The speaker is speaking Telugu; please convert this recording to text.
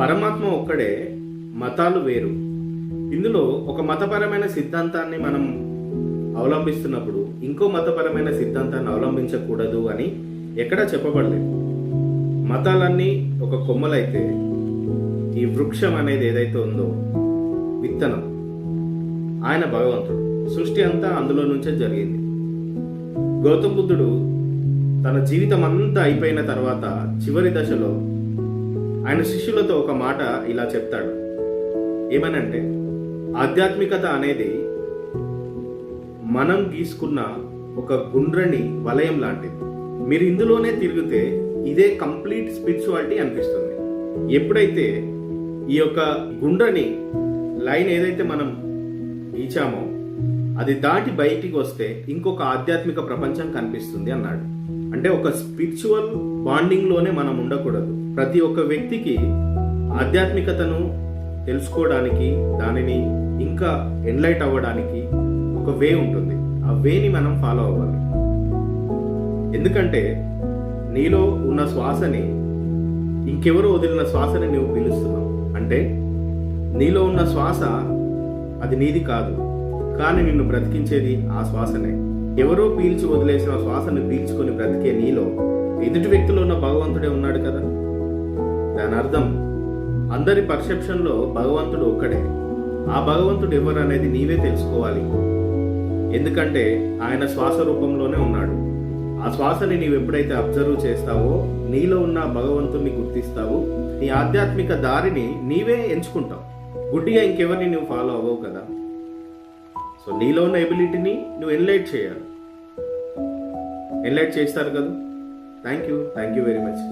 పరమాత్మ ఒక్కడే మతాలు వేరు. ఇందులో ఒక మతపరమైన సిద్ధాంతాన్ని మనం అవలంబిస్తున్నప్పుడు ఇంకో మతపరమైన సిద్ధాంతాన్ని అవలంబించకూడదు అని ఎక్కడా చెప్పబడలేదు. మతాలన్నీ ఒక కొమ్మలైతే ఈ వృక్షం అనేది ఏదైతే ఉందో విత్తనం. ఆయన భగవంతుడు. సృష్టి అంతా అందులో నుంచే జరిగింది. గౌతమ బుద్ధుడు తన జీవితం అంతా అయిపోయిన తర్వాత చివరి దశలో ఆయన శిష్యులతో ఒక మాట ఇలా చెప్తాడు. ఏమనంటే ఆధ్యాత్మికత అనేది మనం గీసుకున్న ఒక గుండ్రని వలయం లాంటిది. మీరు ఇందులోనే తిరిగితే ఇదే కంప్లీట్ స్పిరిచువాలిటీ అనిపిస్తుంది. ఎప్పుడైతే ఈ యొక్క గుండ్రని లైన్ ఏదైతే మనం గీచామో అది దాటి బయటికి వస్తే ఇంకొక ఆధ్యాత్మిక ప్రపంచం కనిపిస్తుంది అన్నాడు. అంటే ఒక స్పిరిచువల్ బాండింగ్లోనే మనం ఉండకూడదు. ప్రతి ఒక్క వ్యక్తికి ఆధ్యాత్మికతను తెలుసుకోవడానికి దానిని ఇంకా ఎన్లైట్ అవ్వడానికి ఒక వే ఉంటుంది. ఆ వేని మనం ఫాలో అవ్వాలి. ఎందుకంటే నీలో ఉన్న శ్వాసని ఇంకెవరో వదిలిన శ్వాసని నువ్వు పిలుస్తున్నావు. అంటే నీలో ఉన్న శ్వాస అది నీది కాదు. కానీ నిన్ను బ్రతికించేది ఆ శ్వాసనే. ఎవరో పీల్చి వదిలేసిన శ్వాసను పీల్చుకొని బ్రతికే నీలో ఎదుటి వ్యక్తిలో ఉన్న భగవంతుడే ఉన్నాడు కదా? దాని అర్థం అందరి పర్సెప్షన్లో భగవంతుడు ఒక్కడే. ఆ భగవంతుడు ఎవరు అనేది నీవే తెలుసుకోవాలి. ఎందుకంటే ఆయన శ్వాస రూపంలోనే ఉన్నాడు. ఆ శ్వాసని నీవు ఎప్పుడైతే అబ్జర్వ్ చేస్తావో నీలో ఉన్న భగవంతుని గుర్తిస్తావు నీ ఆధ్యాత్మిక దారిని నీవే ఎంచుకుంటావు. గుడ్డిగా ఇంకెవరిని నువ్వు ఫాలో అవ్వవు కదా? సో నీలో ఉన్న ఎబిలిటీని నువ్వు ఎన్లైట్ చేయాలి. ఎన్లైట్ చేస్తారు కదా? Thank you thank you very much